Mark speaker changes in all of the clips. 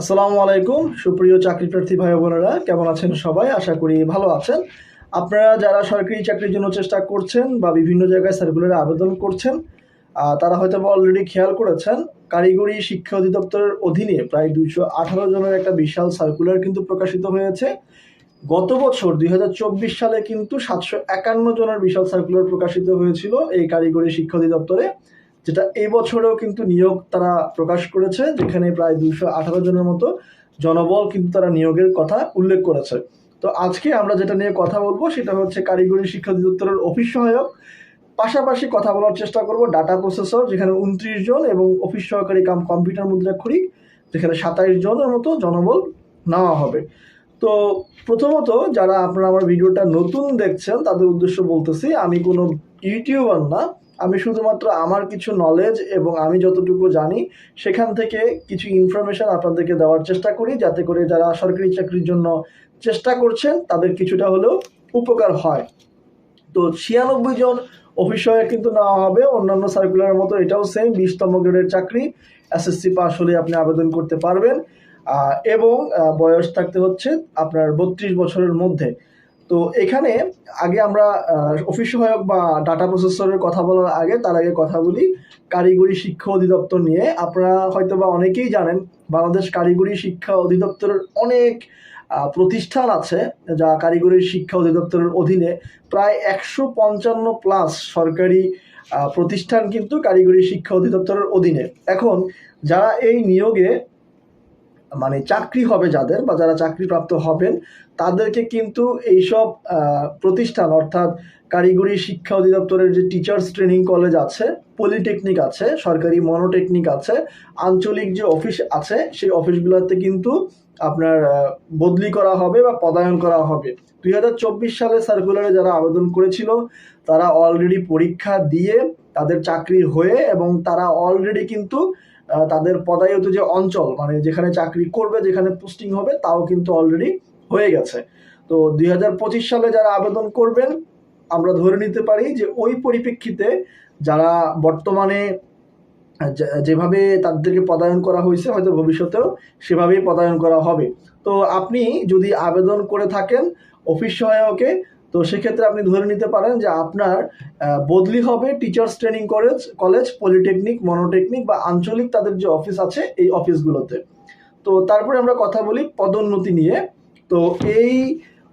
Speaker 1: আসসালামু আলাইকুম, সুপ্রিয় চাকরি প্রার্থী ভাই বোনেরা, কেমন আছেন সবাই? আশা করি ভালো আছেন। আপনারা যারা সরকারি চাকরির জন্য চেষ্টা করছেন বা বিভিন্ন জায়গায় সার্কুলারে আবেদন করছেন তারা হয়তো অলরেডি খেয়াল করেছেন, কারিগরি শিক্ষা অধিদপ্তরের অধীনে প্রায় দুইশো আঠারো জনের একটা বিশাল সার্কুলার কিন্তু প্রকাশিত হয়েছে। গত বছর দুই হাজার চব্বিশ সালে কিন্তু সাতশো একান্ন জনের বিশাল সার্কুলার প্রকাশিত হয়েছিল এই কারিগরি শিক্ষা অধিদপ্তরে। যেটা এই বছরেও কিন্তু নিয়োগ তারা প্রকাশ করেছে, যেখানে প্রায় দুইশো আঠারো জনের মতো জনবল কিন্তু তারা নিয়োগের কথা উল্লেখ করেছে। তো আজকে আমরা যেটা নিয়ে কথা বলব সেটা হচ্ছে কারিগরি শিক্ষা অধিদপ্তরের অফিস সহায়ক। পাশাপাশি কথা বলার চেষ্টা করব ডাটা প্রসেসর, যেখানে উনত্রিশ জন এবং অফিস সহকারী কাম কম্পিউটার মুদ্রাক্ষরিক, যেখানে সাতাইশ জনের মতো জনবল নেওয়া হবে। তো প্রথমত যারা আপনারা আমার ভিডিওটা নতুন দেখছেন, তাদের উদ্দেশ্য বলতেছি, আমি কোনো ইউটিউবার না আমি শুধুমাত্র আমার কিছু নলেজ এবং আমি যতটুকু জানি, সেখান থেকে কিছু ইনফরমেশন আপনাদেরকে দেওয়ার চেষ্টা করি, যাতে করে যারা সরকারি চাকরির জন্য চেষ্টা করছেন, তাদের কিছুটা হলেও উপকার হয়। তো ছিয়ানব্বই জন অফিস সহায়ক কিন্তু নেওয়া হবে, অন্যান্য সার্কুলারের মতো এটাও সেম বিশতম গ্রেডের চাকরি এসএসসি পাস হলে আপনি আবেদন করতে পারবেন। এবং বয়স থাকতে হচ্ছে আপনার বত্রিশ বছরের মধ্যে। তো এখানে আগে আমরা অফিস সহায়ক বা ডাটা প্রসেসরের কথা বলার আগে তার আগে কথা বলি কারিগরি শিক্ষা অধিদপ্তর নিয়ে। আপনারা হয়তো বা অনেকেই জানেন, বাংলাদেশ কারিগরি শিক্ষা অধিদপ্তরের অনেক প্রতিষ্ঠান আছে যা কারিগরি শিক্ষা অধিদপ্তরের অধীনে প্রায় একশো পঞ্চান্ন প্লাস সরকারি প্রতিষ্ঠান কিন্তু কারিগরি শিক্ষা অধিদপ্তরের অধীনে। এখন যারা এই নিয়োগে মানে চাকরি হবে যাদের বা যারা চাকরিপ্রাপ্ত হবেন, তাদেরকে কিন্তু এইসব প্রতিষ্ঠান অর্থাৎ কারিগরি শিক্ষা অধিদপ্তরের যে টিচার্স ট্রেনিং কলেজ আছে পলিটেকনিক আছে, সরকারি মনোটেকনিক আছে, আঞ্চলিক যে অফিস আছে, সেই অফিসগুলোতে কিন্তু আপনার বদলি করা হবে বা পদায়ন করা হবে। দুই হাজার চব্বিশ সালে সার্কুলারে যারা আবেদন করেছিল, তারা অলরেডি পরীক্ষা দিয়ে তাদের চাকরি হয়ে এবং তারা অলরেডি কিন্তু তাদের পদায়িত যে অঞ্চল মানে যেখানে চাকরি করবে, যেখানে পোস্টিং হবে, তাও কিন্তু অলরেডি হয়ে গেছে। তো দুই হাজার পঁচিশ সালে যারা আবেদন করবেন, আমরা ধরে নিতে পারি যে ওই পরিপ্রেক্ষিতে যারা বর্তমানে যেভাবে তাদেরকে পদায়ন করা হয়েছে, হয়তো ভবিষ্যতেও সেভাবেই পদায়ন করা হবে। তো আপনি যদি আবেদন করে থাকেন, অফিস সহায়কে তো সেক্ষেত্রে আপনি ধরে নিতে পারেন যে আপনার বদলি হবে teachers training college college polytechnic monotechnic বা আঞ্চলিক তাদের যে অফিস আছে এই অফিসগুলোতে তো তারপরে আমরা কথা বলি পদোন্নতি নিয়ে। তো এই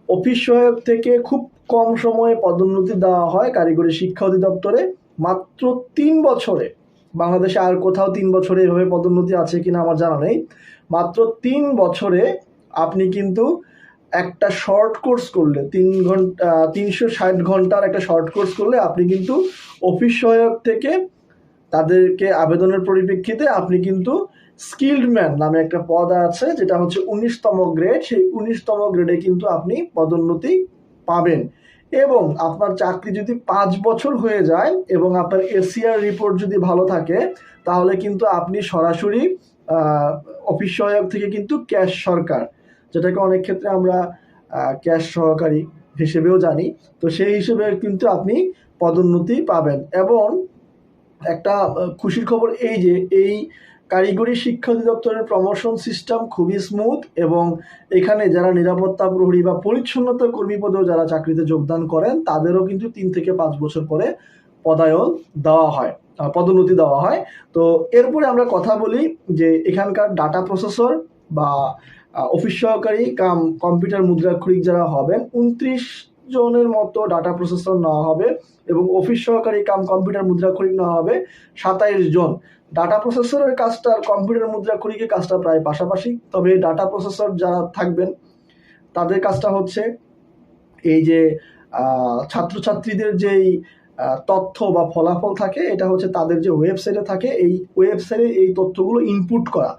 Speaker 1: অফিস সহায়ক থেকে খুব কম সময়ে পদোন্নতি দেওয়া হয় কারিগরি শিক্ষা অধিদপ্তরে। মাত্র তিন বছরে, বাংলাদেশে আর কোথাও তিন বছরে এভাবে পদোন্নতি আছে কিনা আমার জানা নেই। মাত্র তিন বছরে আপনি কিন্তু একটা শর্ট কোর্স করলে, তিন ঘণ্টা, তিনশো ষাট ঘণ্টার একটা শর্ট কোর্স করলে আপনি কিন্তু অফিস সহায়ক থেকে তাদেরকে আবেদনের পরিপ্রেক্ষিতে আপনি কিন্তু স্কিল্ড ম্যান নামে একটা পদ আছে, যেটা হচ্ছে উনিশতম গ্রেড সেই উনিশতম গ্রেডে কিন্তু আপনি পদোন্নতি পাবেন। এবং আপনার চাকরি যদি পাঁচ বছর হয়ে যায় এবং আপনার এসিআর রিপোর্ট যদি ভালো থাকে, তাহলে কিন্তু আপনি সরাসরি অফিস সহায়ক থেকে কিন্তু ক্যাশ সরকার। যেটাকে অনেক ক্ষেত্রে আমরা ক্যাশ সহকারী হিসেবেও জানি। তো সেই হিসেবে কিন্তু আপনি পদোন্নতি পাবেন। এবং একটা খুশির খবর এই যে, এই কারিগরি শিক্ষা অধিদপ্তরের প্রমোশন সিস্টেম খুবই স্মুথ এবং এখানে যারা নিরাপত্তা প্রহরী বা পরিচ্ছন্নতা কর্মী পদেও যারা চাকরিতে যোগদান করেন, তাদেরও কিন্তু তিন থেকে পাঁচ বছর পরে পদায়ন দেওয়া হয় পদোন্নতি দেওয়া হয়। তো এরপরে আমরা কথা বলি যে, এখানকার ডাটা প্রসেসর বা অফিস সহকারী কাম কম্পিউটার মুদ্রাক্ষরিক যারা হবেন, উনত্রিশ জনের মতো ডাটা প্রসেসর নেওয়া হবে এবং অফিস সহকারী কাম কম্পিউটার মুদ্রাক্ষরিক নেওয়া হবে সাতাইশ জন। ডাটা প্রসেসরের কাজটা আর কম্পিউটার মুদ্রাক্ষরিকের কাজটা প্রায় পাশাপাশি, তবে ডাটা প্রসেসর যারা থাকবেন, তাদের কাজটা হচ্ছে এই যে ছাত্রছাত্রীদের যেই তথ্য বা ফলাফল থাকে, এটা হচ্ছে তাদের যে ওয়েবসাইটে থাকে, এই ওয়েবসাইটে এই তথ্যগুলো ইনপুট করা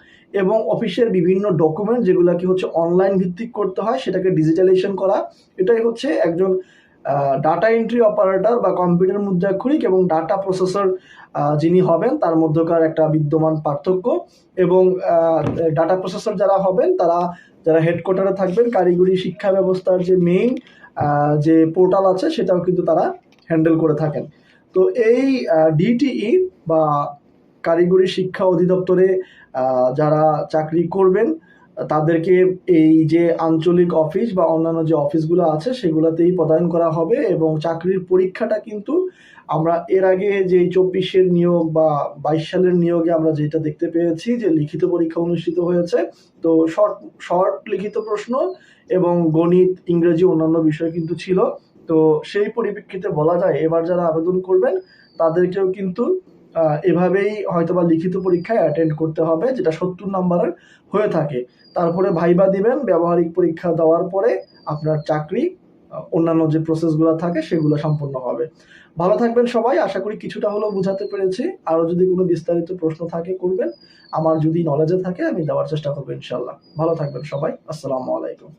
Speaker 1: এবং অফিসের বিভিন্ন ডকুমেন্ট যেগুলোকে হচ্ছে অনলাইন ভিত্তিক করতে হয়, সেটাকে ডিজিটালাইজেশন করা। এটাই হচ্ছে একজন ডাটা এন্ট্রি অপারেটর বা কম্পিউটার মুদ্রাক্ষরিক এবং ডাটা প্রসেসর যিনি হবেন, তার মধ্যকার একটা বিদ্যমান পার্থক্য এবং ডাটা প্রসেসর যারা হবেন, তারা, যারা হেডকোয়ার্টারে থাকবেন, কারিগরি শিক্ষা ব্যবস্থার যে মেইন যে পোর্টাল আছে, সেটাও কিন্তু তারা হ্যান্ডেল করে থাকেন। তো এই ডিটিই বা কারিগরি শিক্ষা অধিদপ্তরে যারা চাকরি করবেন, তাদেরকে এই যে আঞ্চলিক অফিস বা অন্যান্য যে অফিসগুলো আছে, সেগুলোতেই প্রদান করা হবে এবং চাকরির পরীক্ষাটা কিন্তু আমরা এর আগে যে চব্বিশের নিয়োগ বা বাইশ সালের নিয়োগে আমরা যেটা দেখতে পেয়েছি যে লিখিত পরীক্ষা অনুষ্ঠিত হয়েছে, তো শর্ট শর্ট লিখিত প্রশ্ন এবং গণিত, ইংরেজি অন্যান্য বিষয় কিন্তু ছিল। তো সেই পরিপ্রেক্ষিতে বলা যায়, এবার যারা আবেদন করবেন, তাদেরকেও কিন্তু এভাবেই হয়তোবা লিখিত পরীক্ষায় অ্যাটেন্ড করতে হবে, যেটা সত্তর নাম্বারের হয়ে থাকে। তারপরে ভাইবা দিবেন, ব্যবহারিক পরীক্ষা দেওয়ার পরে আপনার চাকরি অন্যান্য যে প্রসেসগুলো থাকে, সেগুলো সম্পূর্ণ হবে। ভালো থাকবেন সবাই, আশা করি কিছুটা হলেও বোঝাতে পেরেছি। আরও যদি কোনো বিস্তারিত প্রশ্ন থাকে, করবেন। আমার যদি নলেজে থাকে, আমি দেওয়ার চেষ্টা করব ইনশাল্লাহ ভালো থাকবেন সবাই, আসসালামু আলাইকুম।